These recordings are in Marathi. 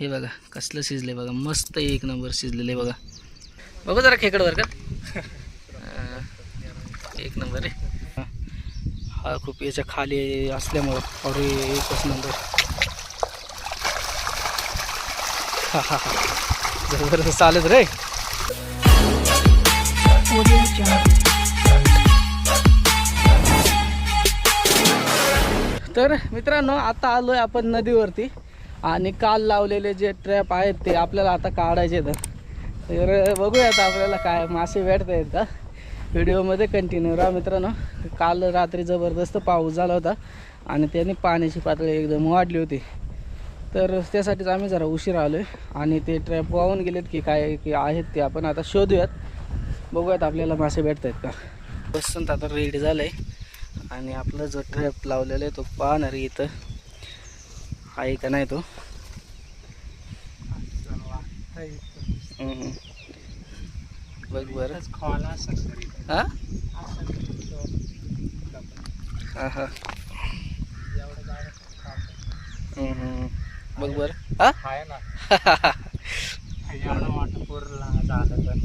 हे बघा कसलं शिजले बघा मस्त एक नंबर शिजलेले बघा. बघू जरा खेकडवर का? एक नंबर रे हा खूप याच्या खाली असल्यामुळं अरे एकच नंबर. हा हा हा. जबरदस्त चालत रे. तर मित्रांनो आता आलो आहे आपण नदीवरती. आणि काल लावलेले जे ट्रॅप आहेत ते आपल्याला आता काढायचे आहेत. तर बघूयात आपल्याला काय मासे भेटत आहेत का? व्हिडिओमध्ये कंटिन्यू राहा मित्रांनो काल रात्री जबरदस्त पाऊस झाला होता आणि त्याने पाण्याची पातळी एकदम वाढली होती. तर त्यासाठीच आम्ही जरा उशीर आलो आहे आणि ते ट्रॅप वाहून गेलेत की काय की आहेत ते आपण आता शोधूयात. बघूयात आपल्याला मासे भेटत आहेत का? बसंत आता रेडी झालं आहे आणि आपला जो ट्रॅप लावलेला आहे तो पाहणार इथं. आहे का नाही तो. बघ बरं. हा? हा. बघ बरं. हा? आहे ना. एवढं झालं तर.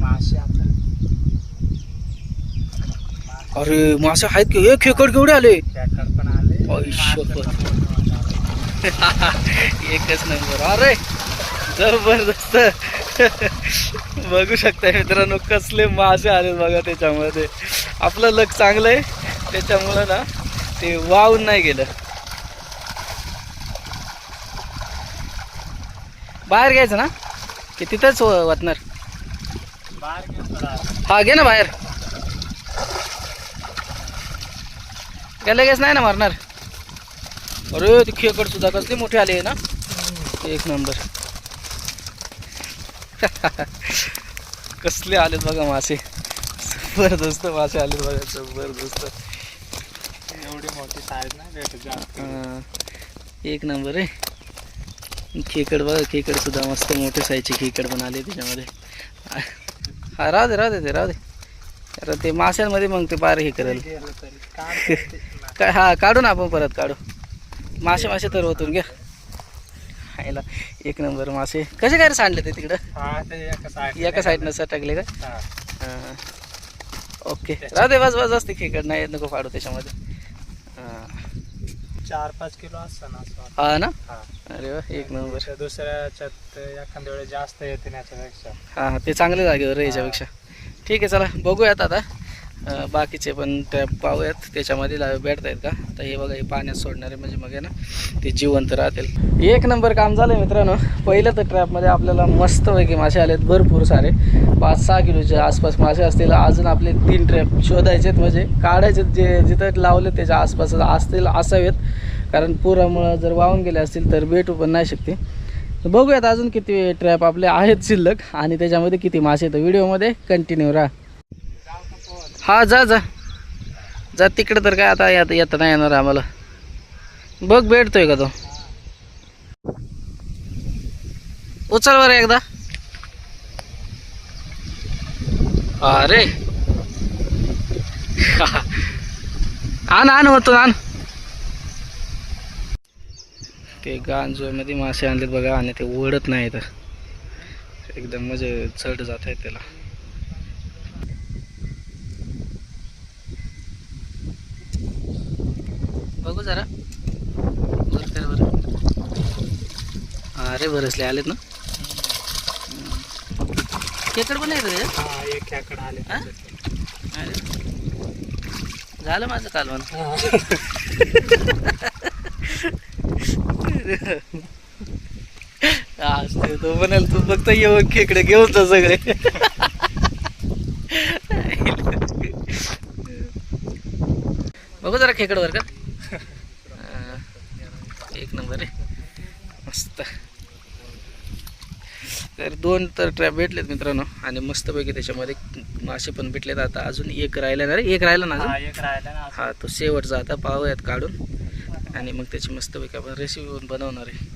मासे आता. अरे मासे आहेत की? एक खेकड केवढे आले? खेकड एकच नंबर. अरे जबरदस्त. बघू शकता मित्रांनो कसले मासे आले बघा त्याच्यामध्ये. आपलं लक चांगलं आहे. त्याच्यामुळं ना ते वाहून नाही गेलं. बाहेर घ्यायचं ना? की तिथंच व- बाहेर हा घे ना बाहेर. काय लगेच नाही ना मारणार? अरे ती खेकड सुद्धा कसली मोठी आली ना. एक नंबर कसले आलेत बघा मासे. जबरदस्त मासे आलेत बघा जबरदस्त. एवढी मोठी साईज हा, एक नंबर आहे. खेकड बघा खेकड सुद्धा मस्त मोठे साईजचे खेकड पण आले त्याच्यामध्ये. हा राहू दे राहू दे ते राहू दे. अरे ते माशांमध्ये मग ते पार हे करेल. काय हा काढू ना आपण परत काढू. मासे मासे तर होतून घ्या. खायला. एक नंबर मासे. कसे काय सांडले ते तिकडं? एका साईड एका साईडनं सटकले का? हा. ओके. राहू दे बस बस असते खेकड नाही नको फाडू त्याच्यामध्ये. चार पाच किलो असतं ना असं वाटतं. हा ना? अरे वा एक नंबर. त्या दुसऱ्या याच्यात एखाद्या वेळेस जास्त येते याच्यापेक्षा. हां ते चांगले जागेवर याच्यापेक्षा. ठीक आहे चला. बघूयात आता. बाकीचे पण ट्रॅप पाहूयात त्याच्यामध्ये ला- भेटत आहेत का? तर हे बघा हे पाण्यात सोडणारे म्हणजे मग आहे ना ते जिवंत राहतील. एक नंबर काम झालं मित्रांनो. पहिलं तर ट्रॅपमध्ये आपल्याला मस्तपैकी मासे आलेत भरपूर सारे. पाच सहा किलोच्या आसपास मासे असतील. अजून आपले तीन ट्रॅप शोधायचे म्हणजे काढायचे जे जिथं लावले त्याच्या आसपास असतील असावेत. कारण पुरामुळं जर वाहून गेले असतील तर भेटू पण नाही शकते. बघूयात अजून किती ट्रॅप आपले आहेत शिल्लक. आणि त्याच्यामध्ये किती मासे आहेत. व्हिडिओमध्ये कंटिन्यू राहा. हा जा जा. जा तिकडे तर काय आता येत येता नाही येणार आम्हाला. बघ भेटतोय का तो. उचल बरं एकदा. अरे. आण आण होतो आण. ते गांजोमध्ये मासे आणलेत बघा आणि ते ओढत नाही तर एकदम म्हणजे चढ जात आहेत त्याला. जरा. वर कर बरं. अरे बरसले आलेत ना? खेकड पण आहे? हा एक खेकड आले. झालं माझं कालवण. तो म्हणाल तू फक्त येऊन खेकडे घेऊन जा सगळे. बघू जरा खेकड वर का हा. एक नंबर आहे मस्त तर दोन तर ट्रॅप भेटलेत मित्रांनो. आणि मस्तपैकी त्याच्यामध्ये मासे पण भेटलेत. आता अजून एक राहिला ना रे. एक राहिला ना अजून? हा एक राहिला ना हा तो शेवटचा आता पाहूयात काढून. आणि मग त्याची मस्तपैकी आपण रेसिपी बनवणार आहे.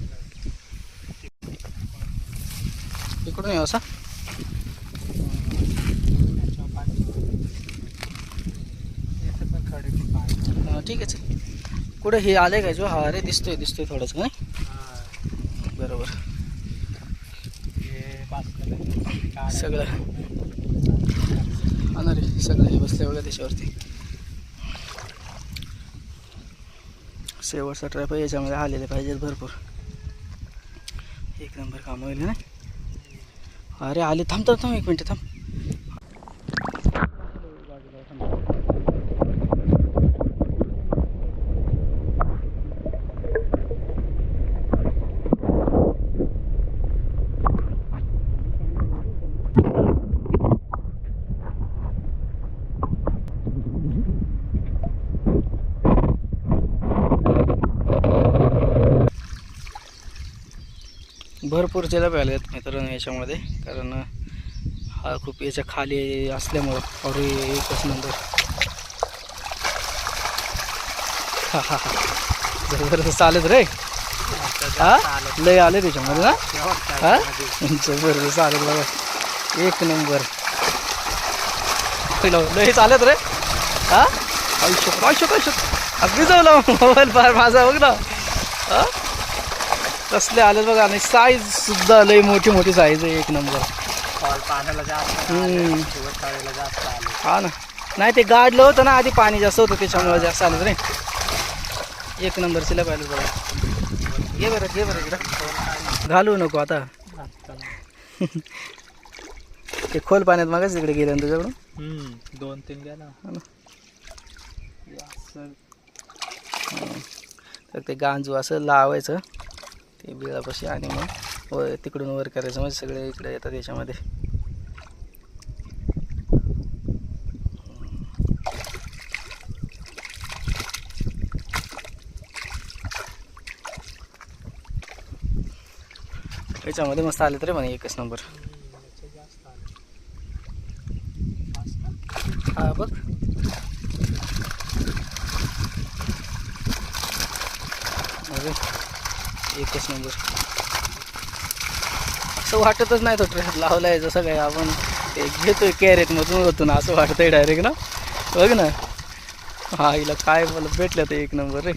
इकडून येऊ असा. ठीक आहे कुठे हे आले काय जो? हा अरे दिसतोय दिसतोय थोडंच नाही हा. सगळं. हा सगळं हे बसले बघा त्याच्यावरती. शेवटचा ट्रॅप याच्यामध्ये आलेले पाहिजेत भरपूर. एक नंबर काम होईल ना? अरे आले थांब थांब थांब एक मिनटं थांब. भरपूर जिलेबी आले आहेत मित्रांनो याच्यामध्ये. कारण हा खूप याच्या खाली असल्यामुळं अरे एकच नंबर हा हा हा. चालत रे. हा? लय आले त्याच्यामध्ये ना? हा? जबरदस्त चालत बघा. एक नंबर लय चालत रे. हा? आयुष्य आयुष्य आयुष्य अगदी जाऊ मोबाईल फार माझा बघ ना. हा? कसले आले बघा आणि साईज सुद्धा लई मोठी मोठी साईज आहे एक नंबर हा ना. नाही ते गाडलं होतं ना आधी पाणी जास्त होतं त्याच्यामुळे जास्त आलं रे. एक नंबर सिला पाहिलं बघा. घे बरं घे बरं इकडं. घालू नको आता. ते खोल पाण्यात मागाच तिकडे गेलं ना तुझ्याकडून? दोन तीन गेला तर ते गांजू असं लावायचं. ते बिळापाशी आणि मग व तिकडून वर करायचं म्हणजे सगळे इकडे येतात याच्यामध्ये. याच्यामध्ये मस्त आले तरी म्हणे एकच नंबर हा बघ. अरे. एकच नंबर असं वाटतच नाही तो ट्रॅप लावलाय जसं काय आपण घेतोय कॅरेटमधून होतो ना असं वाटतंय डायरेक्ट ना. बघ ना. हा हिला काय मला भेटलं ते एक नंबर रे.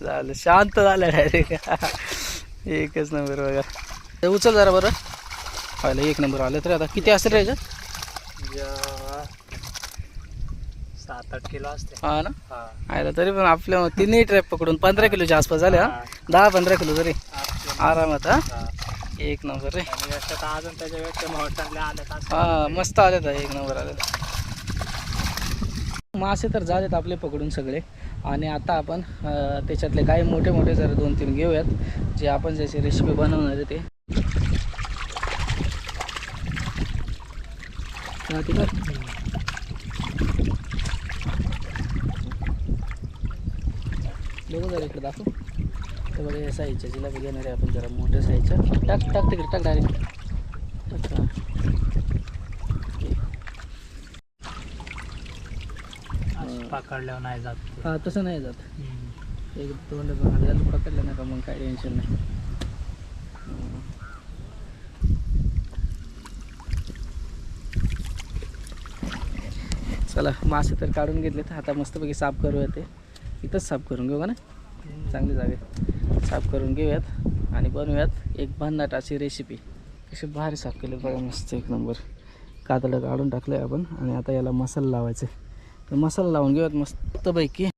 झालं. शांत झालं डायरेक्ट एकच नंबर बघा. ते उचल जरा बरं. व्हायला एक नंबर आलं तर आता. किती असेल रे याच्यात? या- सात किलो असते. हा ना? हा. आयला तरी पण आपल्या तिन्ही ट्रॅप पकडून पंधरा किलोच्या आसपास झाले हा. दहा पंधरा किलो तरी. आरामात हा? हा. एक नंबर रे. आणि याच्यात अजून त्याच्यापेक्षा मोठ्यातले आले हा मस्त आले तर एक नंबर आले मासे तर झालेत आपले पकडून सगळे. आणि आता आपण अं, त्याच्यातले काही मोठे मोठे जरा दोन तीन घेऊयात. जे आपण ज्याची रेसिपी बनवणार आहे ते. हा, तिथं. बघू जरा इकडे दाखव. तर बघा या साईजच्या जिलेबी घेणार आहे आपण जरा मोठ्या साईजच्या टाक टाक तिकडे टाक डायरेक्ट टाक पकडल्यावर नाही जात. हा तसं नाही जात. एक तोंड झालं पकडलं ना का मग काय टेन्शन नाही. चला मासे तर काढून घेतले तर आता मस्तपैकी साफ करूया ते. इथंच साफ करून घेऊ का ना? चांगली जागे साफ करून घेऊयात आणि बनवूयात एक भन्नाट अशी रेसिपी कशी भारी साफ केले बघा मस्त एक नंबर कातडं काढून टाकलं आहे आपण आणि आता याला मसाला लावायचा आहे. तर मसाला लावून घेऊयात मस्तपैकी.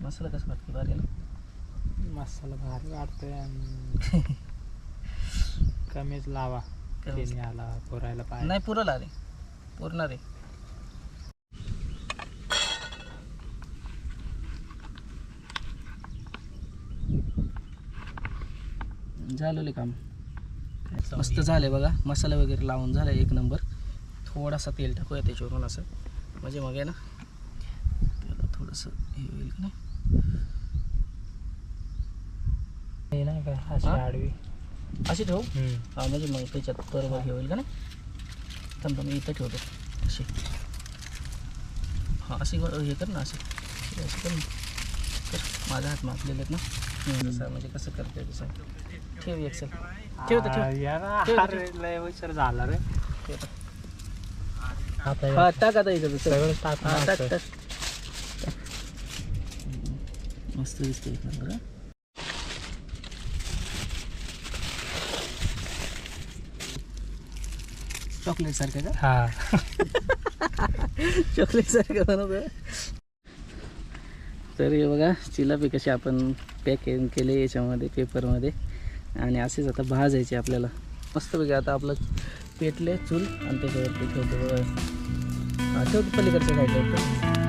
मसाला कसं वाटतं भारी मसाला भारी वाटतोय कमीच लावा. आला पुरायला पाहिजे. नाही पुरला रे पुरणार रे झालेले काम. मस्त झाले बघा. मसाला वगैरे लावून झाला एक नंबर. थोडासा तेल टाकूया त्याच्यावरून असं. म्हणजे मग आहे ना त्याला थोडंसं हे होईल का नाही? का अशी? आडवी. अशी ठेवू. हा म्हणजे मग त्याच्यात बरोबर हे होईल का नाही? थांब थांब, मी इथं ठेवतो. अशी. हां अशी हे कर ना अशी. हे अशी कर ना. कर. माझा हात मापलेले आहेत ना. तसं म्हणजे कसं करते तसं. ठेव एक सर ठेव तर ठेव. उशीर झाला रे. हा टाक आता इथं सगळं टाक हा टाक. टाक. मस्त दिसते एक नंबर चॉकलेट सारखं का? हा. चॉकलेट सारखं बनवतं. तर हे बघा चिलापी कशी आपण पॅकिंग केले याच्यामध्ये पेपरमध्ये. आणि असेच आता भाजायचे आपल्याला. मस्तपैकी आता आपलं पेटले चूल आणि त्याच्यावरती ठेवतो बघा. ठेवतो पलीकडच्या साईडला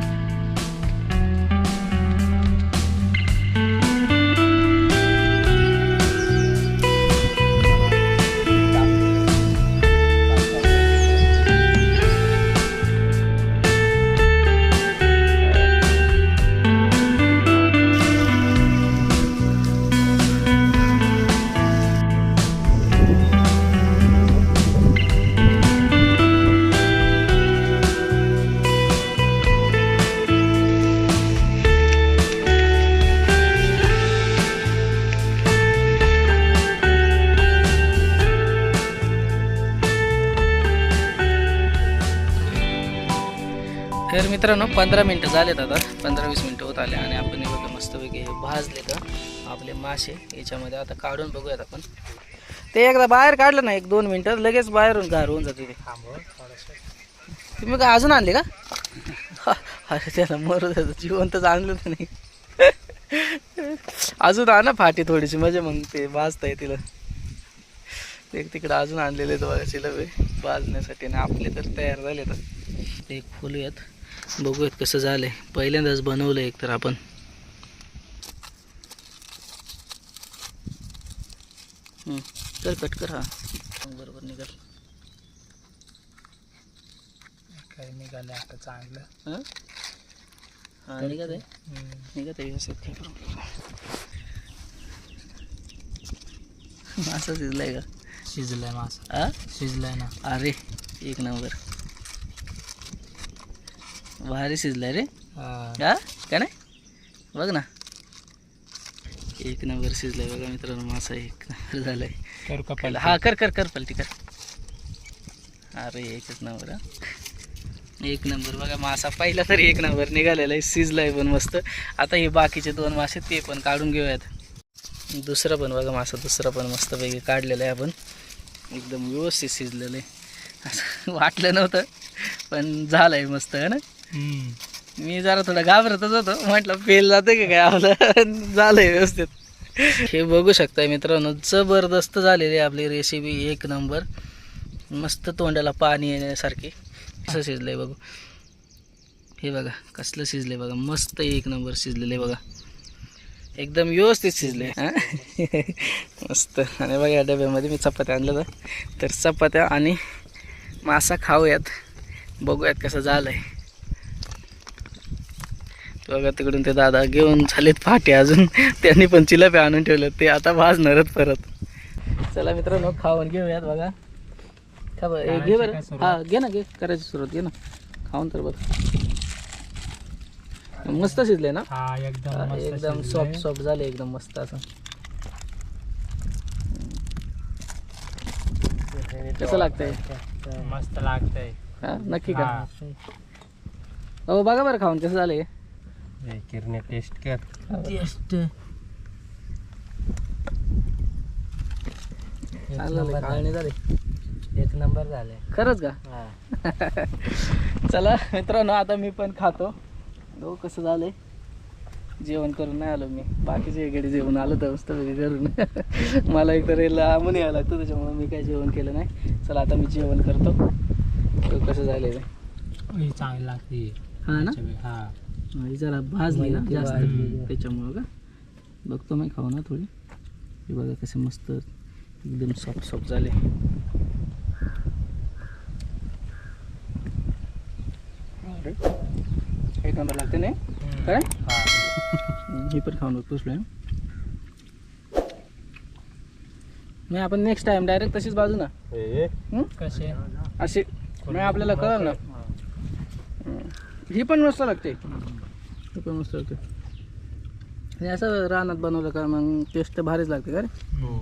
तर मित्रांनो पंधरा मिनटं झालेत आता. पंधरा वीस मिनटं होत आले आणि आपण एवढं बघा मस्तपैकी भाजले तर आपले मासे. याच्यामध्ये आता काढून बघूयात आपण. ते एकदा बाहेर काढलं ना एक दोन मिनटं लगेच बाहेरून गार होऊन जाते ते. थोडंसं तुम्ही काय अजून आणले का? अरे त्याला मरू द्याचं जिवंतच आणलं तर नाही. अजून आणा फाटी थोडीशी म्हणजे मग ते भाजता येतील. एक तिकडं अजून आणलेले आहेत बघा चिलबे भाजण्यासाठी आणि आपले तर तयार झाले तर ते खोलूयात बघूयात कसं झालंय. पहिल्यांदाच बनवलं एक तर आपण. हम्म, कर कट कर हा. बरोबर निघाल. काही निघाले आता चांगलं. हं? हा निघत आहे. निघत आहे व्यवस्थित. असं शिजलंय का? शिजलाय मासा. आ? शिजलाय ना. अरे एक नंबर. भारी शिजलाय रे. हा. हा? का नाही? बघ ना. एक नंबर शिजलाय बघा मित्रांनो मासा एक नंबर झालाय. करू का. हा कर कर कर पलटी कर. अरे एकच नंबर हा. एक नंबर बघा मासा पहिला तरी एक नंबर निघालेला आहे. शिजलाय पण मस्त. आता हे बाकीचे दोन मासे ते पण काढून घेऊयात. दुसरा पण बघा मासा दुसरा पण मस्तपैकी काढलेला आहे आपण. एकदम व्यवस्थित शिजलेलं आहे. असं वाटलं नव्हतं पण झालं आहे मस्त है ना. मी जरा थोडा घाबरतच होतो. म्हटलं फेल जाते का काय आपलं? झालंय व्यवस्थित. हे बघू शकताय मित्रांनो जबरदस्त झालेली आहे आपली रेसिपी एक नंबर मस्त तोंडाला पाणी येण्यासारखी. कसं शिजलंय बघू. हे बघा कसलं शिजलंय बघा. मस्त एक नंबर शिजलेलं आहे बघा. एकदम व्यवस्थित शिजले मस्त. आणि बघा या डब्यामध्ये मी चपात्या आणलं तर चपात्या आणि मासा खाऊयात. बघूयात कसं झालं आहे बघा तिकडून ते दादा घेऊन झालेत फाटे अजून. त्यांनी पण चिलापे आणून ठेवलं ते आता भाजणारच परत. चला मित्रांनो खाऊन घेऊयात बघा. खा बरं. ए, घे बरं? हा घे ना घे. करायची सुरुवात. घे ना. खाऊन तर बघ. मस्त शिजले ना? हा एकदम मस्त एकदम शिजलंय. सॉफ्ट सॉफ्ट झाले एकदम मस्त असं. कसं लागतंय? मस्त लागतंय. नक्की का हा. बघा बरं खाऊन कसं झालंय. किरणे टेस्ट कर. टेस्ट. एक नंबर झाले. खरंच का? चला मित्रांनो आता मी पण खातो. हो कसं झालंय. जेवण करून नाही आलो मी. बाकीचे इकडे जेवण आलो तर मस्त करून मला एक तर लांबून यावं लागतं त्याच्यामुळे मी काही जेवण केलं नाही. चला आता मी जेवण करतो. कसं झालेलं चांगली लागते. हा ना? हा. हा, जरा भाजली ना जास्त त्याच्यामुळं का? बघतो मी खाऊ ना थोडी. हे बघा कसे मस्त एकदम सॉफ्ट सॉफ्ट झाले. एक नंबर लागते नाही? काय? हा. ही पण खाऊन बघतोच नाही आपण नेक्स्ट टाइम डायरेक्ट तशीच बाजू ना? कसे? नाही आपल्याला कळलं ना. ही. पण मस्त लागते. खूप मस्त होते आणि असं रानात बनवलं का मग टेस्ट भारीच लागते का रे? हो.